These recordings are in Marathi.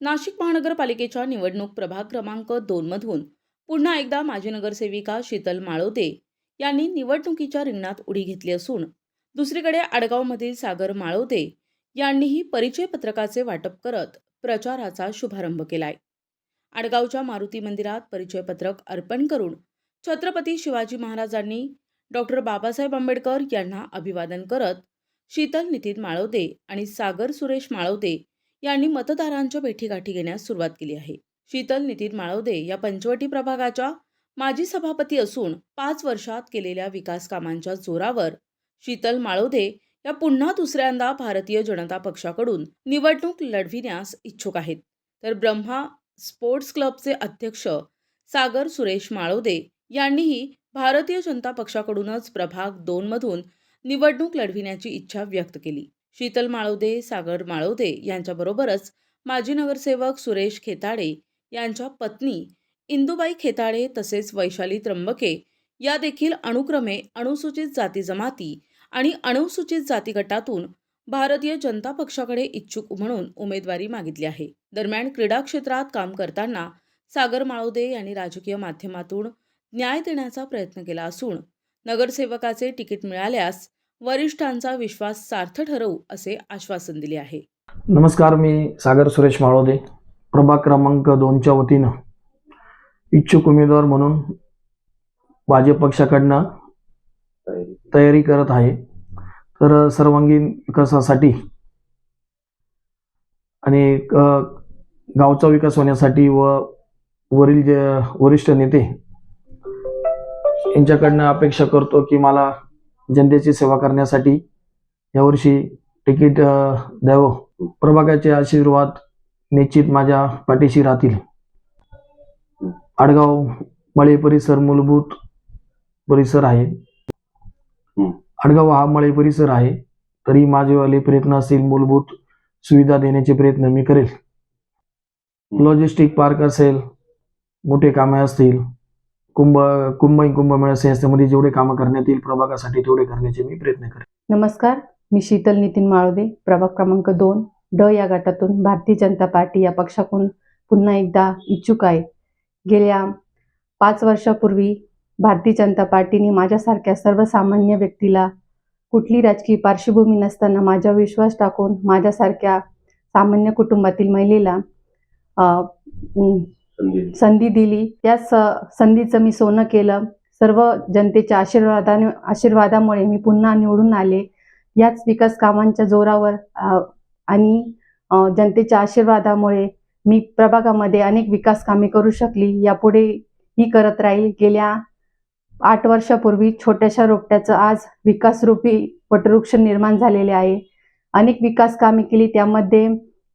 नाशिक महानगरपालिकेच्या निवडणूक प्रभाग क्रमांक दोनमधून पुन्हा एकदा माजी नगरसेविका शीतल माळोते यांनी निवडणुकीच्या रिंगणात उडी घेतली असून दुसरीकडे आडगावमधील सागर माळोते यांनीही परिचय पत्रकाचे वाटप करत प्रचाराचा शुभारंभ केलाय. आडगावच्या मारुती मंदिरात परिचय पत्रक अर्पण करून छत्रपती शिवाजी महाराजांनी डॉक्टर बाबासाहेब आंबेडकर यांना अभिवादन करत शीतल नितीन माळवते आणि सागर सुरेश माळवते यांनी मतदारांच्या भेटीगाठी घेण्यास सुरुवात केली आहे. शीतल नितीन माळवदे या पंचवटी प्रभागाच्या माजी सभापती असून पाच वर्षात केलेल्या विकास कामांच्या जोरावर शीतल माळवदे या पुन्हा दुसऱ्यांदा भारतीय जनता पक्षाकडून निवडणूक लढविण्यास इच्छुक आहेत. तर ब्रह्मा स्पोर्ट्स क्लबचे अध्यक्ष सागर सुरेश माळवदे यांनीही भारतीय जनता पक्षाकडूनच प्रभाग दोनमधून निवडणूक लढविण्याची इच्छा व्यक्त केली. शीतल माळवदे सागर माळवदे यांच्याबरोबरच माजी नगरसेवक सुरेश खेताडे यांच्या पत्नी इंदुबाई खेताडे तसेच वैशाली त्र्यंबके या देखील अनुक्रमे अनुसूचित जाती जमाती आणि अनुसूचित जाती गटातून भारतीय जनता पक्षाकडे इच्छुक म्हणून उमेदवारी मागितली आहे. दरम्यान क्रीडा क्षेत्रात काम करताना सागर माळवदे यांनी राजकीय माध्यमातून न्याय देण्याचा प्रयत्न केला असून नगरसेवकाचे तिकीट मिळाल्यास वरिष्ठांचा विश्वास सार्थ ठरवू असे आश्वासन दिले आहे. नमस्कार मी सागर सुरेश माळोदे. प्रभाग क्रमांक दोनच्या वतीनं इच्छुक उमेदवार म्हणून भाजप पक्षाकडनं तयारी करत आहे. तर सर्वांगीण विकासासाठी आणि गावचा विकास होण्यासाठी व वरील जे वरिष्ठ नेते यांच्याकडनं अपेक्षा करतो की मला जनतेची सेवा करण्यासाठी यावर्षी तिकीट द्यावं प्रभागाचे आशीर्वाद निश्चित माझ्या पाठीशी राहतील. आडगाव मळे परिसर मूलभूत परिसर आहे. आडगाव हा मळे परिसर आहे तरी माझेवाले प्रयत्न असतील मूलभूत सुविधा देण्याचे प्रयत्न मी करेल. लॉजिस्टिक पार्क असेल मोठे कामे असतील कुंभ कुंभ कुंभमेळा संस्थेमध्ये जेवढे कामं करण्यात येईल प्रभागासाठी तेवढे करण्याचे मी प्रयत्न करेन. नमस्कार मी शीतल नितीन माळोदे प्रभाग क्रमांक दोन ड या गटातून भारतीय जनता पार्टी या पक्षाकडून पुन्हा एकदा इच्छुक आहे. गेल्या पाच वर्षापूर्वी भारतीय जनता पार्टीने माझ्यासारख्या सर्वसामान्य व्यक्तीला कुठली राजकीय पार्श्वभूमी नसताना माझ्या विश्वास टाकून माझ्यासारख्या सामान्य कुटुंबातील महिलेला संधी दिली. त्या स संधीचं मी सोनं केलं. सर्व जनतेच्या आशीर्वादाने आशीर्वादामुळे मी पुन्हा निवडून आले. याच विकास कामांच्या जोरावर आणि जनतेच्या आशीर्वादामुळे मी प्रभागामध्ये अनेक विकास कामे करू शकली. यापुढे ही करत राहील. गेल्या आठ वर्षापूर्वी छोट्याशा रोपट्याचं आज विकासरूपी वटवृक्ष निर्माण झालेले आहे. अनेक विकास कामे केली. त्यामध्ये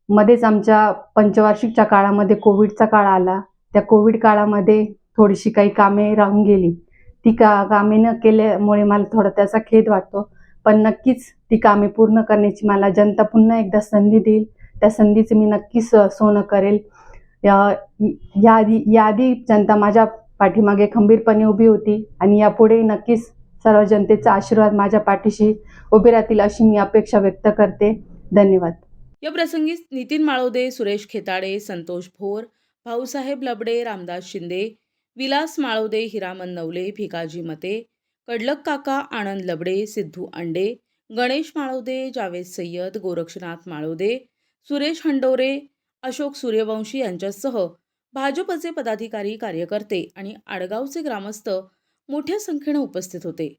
मध्येच आमच्या पंचवार्षिकच्या काळामध्ये कोविडचा काळ आला. त्या कोविड काळामध्ये थोडीशी काही कामे राहून गेली. ती का कामे न केल्यामुळे मला थोडा त्याचा खेद वाटतो. पण नक्कीच ती कामे पूर्ण करण्याची मला जनता पुन्हा एकदा संधी देईल. त्या संधीचं मी नक्कीच सोनं करेल. या- याआधी याआधी जनता माझ्या पाठीमागे खंबीरपणे उभी होती आणि यापुढे नक्कीच सर्व जनतेचा आशीर्वाद माझ्या पाठीशी उभे राहतील अशी मी अपेक्षा व्यक्त करते. धन्यवाद. या प्रसंगी नितीन माळवदे सुरेश खेताडे संतोष भोर भाऊसाहेब लबडे रामदास शिंदे विलास माळवदे हिरामन नवले भिकाजी मते कडलक काका आनंद लबडे सिद्धू अंडे गणेश माळवदे जावेद सय्यद गोरक्षनाथ माळवदे सुरेश हंडोरे अशोक सूर्यवंशी यांच्यासह भाजपचे पदाधिकारी कार्यकर्ते आणि आडगावचे ग्रामस्थ मोठ्या संख्येनं उपस्थित होते.